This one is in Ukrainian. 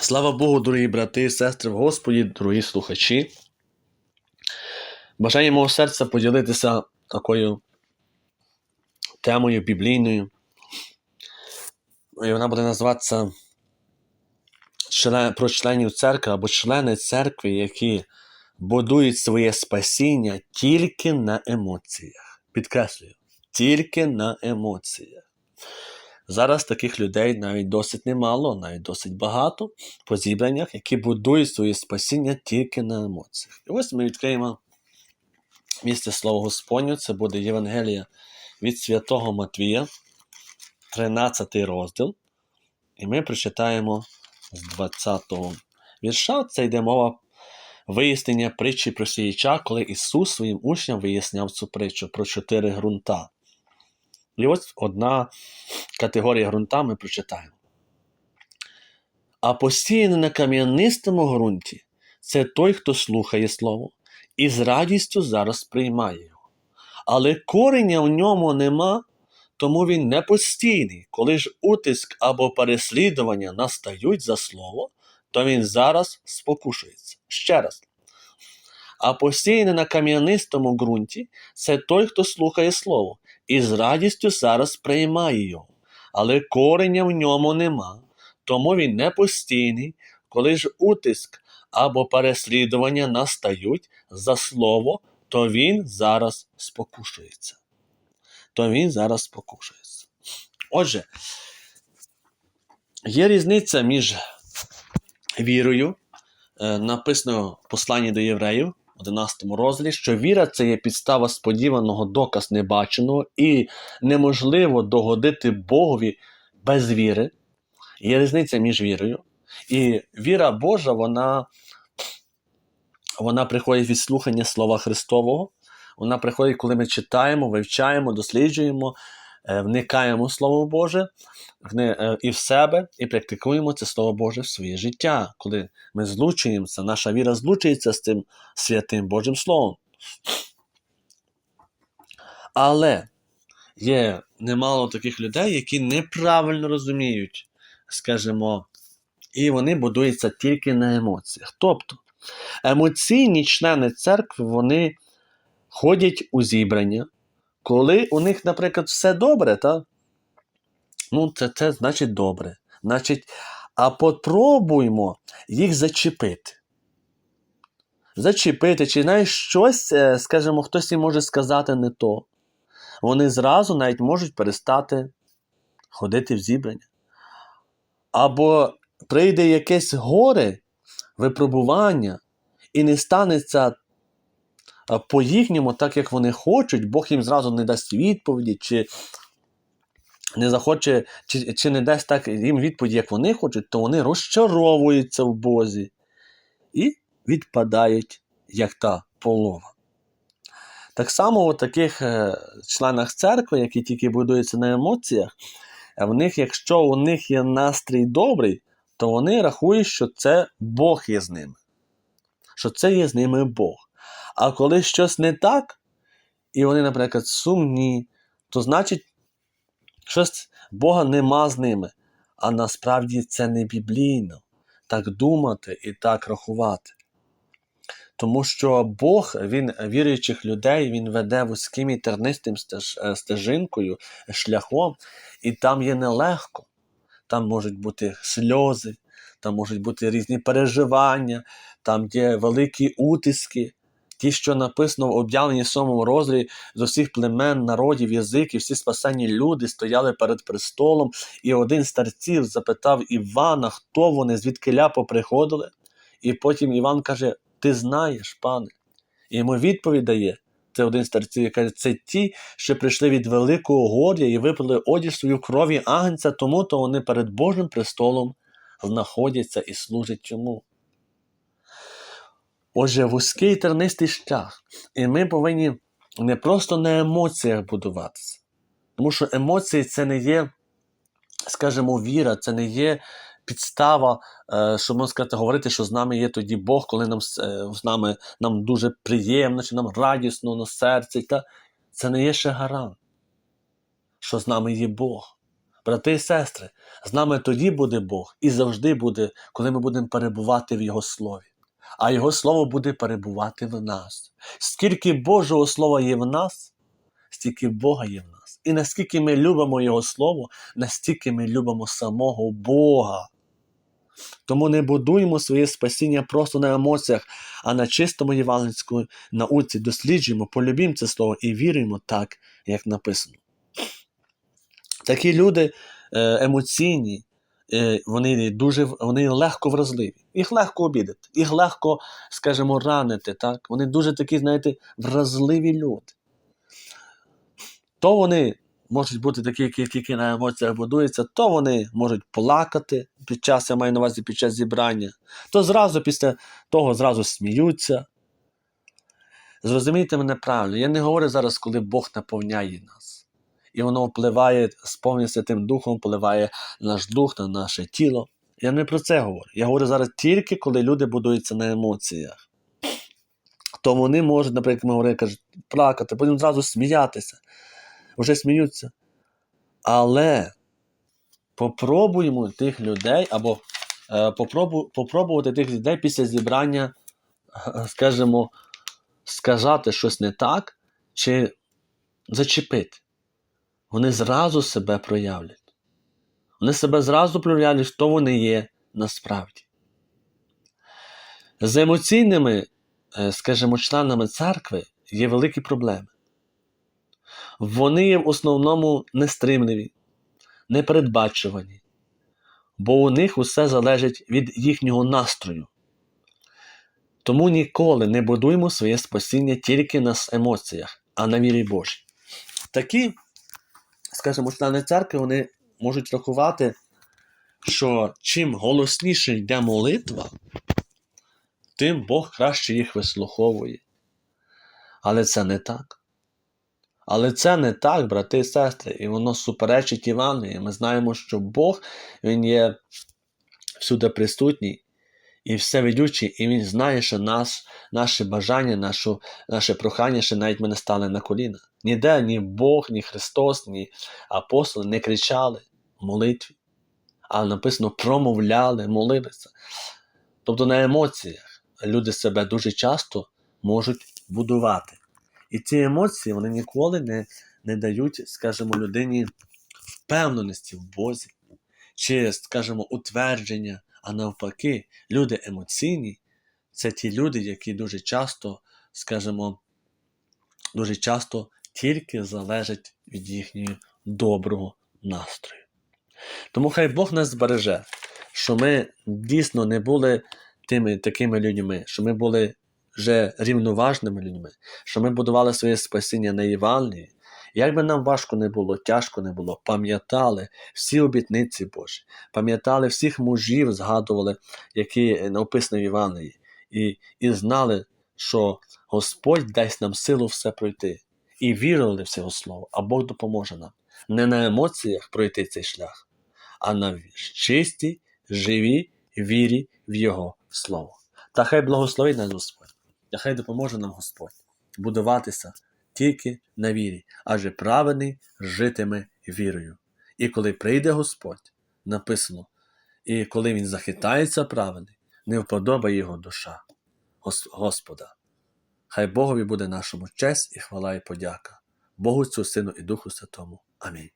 Слава Богу, дорогі брати і сестри в Господі, дорогі слухачі. Бажаю мого серця поділитися такою темою біблійною. І вона буде називатися про членів церкви або члени церкви, які будують своє спасіння тільки на емоціях. Підкреслюю, тільки на емоціях. Зараз таких людей навіть досить немало, навіть досить багато по зібраннях, які будують своє спасіння тільки на емоціях. І ось ми відкриємо місце Слова Господню, це буде Євангелія від Святого Матвія, 13 розділ. І ми прочитаємо з 20 вірша. Це йде мова вияснення притчі про сіяча, коли Ісус своїм учням виясняв цю притчу про чотири ґрунта. І ось одна категорія ґрунта ми прочитаємо. А посіяне на кам'янистому ґрунті це той, хто слухає слово, і з радістю зараз приймає його. Але кореня в ньому нема, тому він не постійний. Коли ж утиск або переслідування настають за слово, то він зараз спокушується. Ще раз. А посіяне на кам'янистому ґрунті це той, хто слухає слово, і з радістю зараз приймає його. Але кореня в ньому нема, тому він не постійний, коли ж утиск або переслідування настають за слово, то він зараз спокушується. То він зараз спокушується. Отже, є різниця між вірою, е, написано в посланні до євреїв, 11 розділі, що віра це є підстава сподіваного доказ небаченого, і неможливо догодити Богові без віри. Є різниця між вірою. І віра Божа, вона, вона приходить від слухання Слова Христового. Вона приходить, коли ми читаємо, вивчаємо, досліджуємо, вникаємо в Слово Боже е, і в себе, і практикуємо це Слово Боже в своє життя. Коли ми злучуємося, наша віра злучується з цим святим Божим Словом. Але є немало таких людей, які неправильно розуміють, скажімо, і вони будуються тільки на емоціях. Тобто емоційні члени церкви вони ходять у зібрання, коли у них, наприклад, все добре, та? ну це, це значить добре. Значить, а попробуймо їх зачепити. Зачепити, чи знаєш щось, е, скажімо, хтось їм може сказати не то. Вони зразу навіть можуть перестати ходити в зібрання. Або прийде якесь горе, випробування, і не станеться а, по їхньому, так як вони хочуть, Бог їм зразу не дасть відповіді, чи не захоче, чи, чи не дасть так їм відповіді, як вони хочуть, то вони розчаровуються в Бозі і відпадають, як та полова. Так само у таких е, членах церкви, які тільки будуються на емоціях, е, в них, якщо у них є настрій добрий, то вони рахують, що це Бог є з ними. Що це є з ними Бог. А коли щось не так, і вони, наприклад, сумні, то значить, щось Бога нема з ними. А насправді це не біблійно так думати і так рахувати. Тому що Бог, він віруючих людей, він веде вузьким і тернистим е, стежинкою, шляхом, і там є нелегко. Там можуть бути сльози, там можуть бути різні переживання, там є великі утиски. Ті, що написано в об'явленні сьомому розділі з усіх племен, народів, язиків, всі спасені люди стояли перед престолом, і один з старців запитав Івана, хто вони, звідкиля поприходили. І потім Іван каже: Ти знаєш, пане. І йому відповідь дає. Це один старців, каже, це ті, що прийшли від великого горя і випили одяг свою крові агнця, тому то вони перед Божим престолом знаходяться і служать йому. Отже, вузький тернистий шлях. І ми повинні не просто на емоціях будуватися. Тому що емоції це не є, скажімо, віра, це не є підстава, е, що можна сказати, говорити, що з нами є тоді Бог, коли нам е, з нами нам дуже приємно, чи нам радісно на серці. Та це не є ще гарант, що з нами є Бог. Брати і сестри, з нами тоді буде Бог і завжди буде, коли ми будемо перебувати в Його Слові. А Його Слово буде перебувати в нас. Скільки Божого Слова є в нас, стільки Бога є в нас. І наскільки ми любимо Його Слово, настільки ми любимо самого Бога. Тому не будуємо своє спасіння просто на емоціях, а на чистому євангельській науці досліджуємо, полюбімо це слово і віруємо так, як написано. Такі люди е, емоційні, вони дуже вони легко вразливі. Їх легко обідати, їх легко, скажімо, ранити. Так? Вони дуже такі, знаєте, вразливі люди. То вони можуть бути такі, які тільки на емоціях будуються, то вони можуть плакати під час, я маю на увазі під час зібрання, то зразу після того зразу сміються. Зрозумійте мене правильно, я не говорю зараз, коли Бог наповняє нас. І воно впливає, сповнює Святим Духом, впливає наш дух, на наше тіло. Я не про це говорю. Я говорю зараз тільки, коли люди будуються на емоціях. То вони можуть, наприклад, ми говорили, кажуть, плакати, потім зразу сміятися. Вже сміються. Але попробуємо тих людей, або е, попробу, попробувати тих людей після зібрання, е, скажімо, сказати щось не так, чи зачепити. Вони зразу себе проявлять. Вони себе зразу проявлять, хто вони є насправді. З емоційними, е, скажімо, членами церкви є великі проблеми. Вони є в основному нестримливі, непередбачувані, бо у них усе залежить від їхнього настрою. Тому ніколи не будуємо своє спасіння тільки на емоціях, а на вірі Божій. Такі, скажімо, члени церкви вони можуть рахувати, що чим голосніше йде молитва, тим Бог краще їх вислуховує. Але це не так. Але це не так, брати і сестри, і воно суперечить Євангелії. Ми знаємо, що Бог Він є всюди присутній і всевидючий, і Він знає, що нас, наше бажання, нашу, наше прохання, що навіть ми не стали на коліна. Ніде ні Бог, ні Христос, ні апостоли не кричали в молитві, а написано промовляли, молилися. Тобто на емоціях люди себе дуже часто можуть будувати. І ці емоції вони ніколи не, не дають, скажімо, людині впевненості в Бозі, чи, скажімо, утвердження, а навпаки, люди емоційні це ті люди, які дуже часто, скажімо, дуже часто тільки залежать від їхнього доброго настрою. Тому хай Бог нас збереже, що ми дійсно не були тими такими людьми, що ми були вже рівноважними людьми, що ми будували своє спасіння на Євангелії. Як би нам важко не було, тяжко не було, пам'ятали всі обітниці Божі, пам'ятали всіх мужів, згадували, які написані в Євангелії, і, і знали, що Господь дасть нам силу все пройти. І вірили в це Його Слово, а Бог допоможе нам не на емоціях пройти цей шлях, а на чистій, живій вірі в Його Слово. Та хай благословить нас Господь. Та хай допоможе нам Господь будуватися тільки на вірі, адже праведний житиме вірою. І коли прийде Господь, написано, і коли Він захитається праведний, не вподобає його душа Господа. Хай Богові буде нашому честь і хвала і подяка, Богу Цю Сину і Духу Святому. Амінь.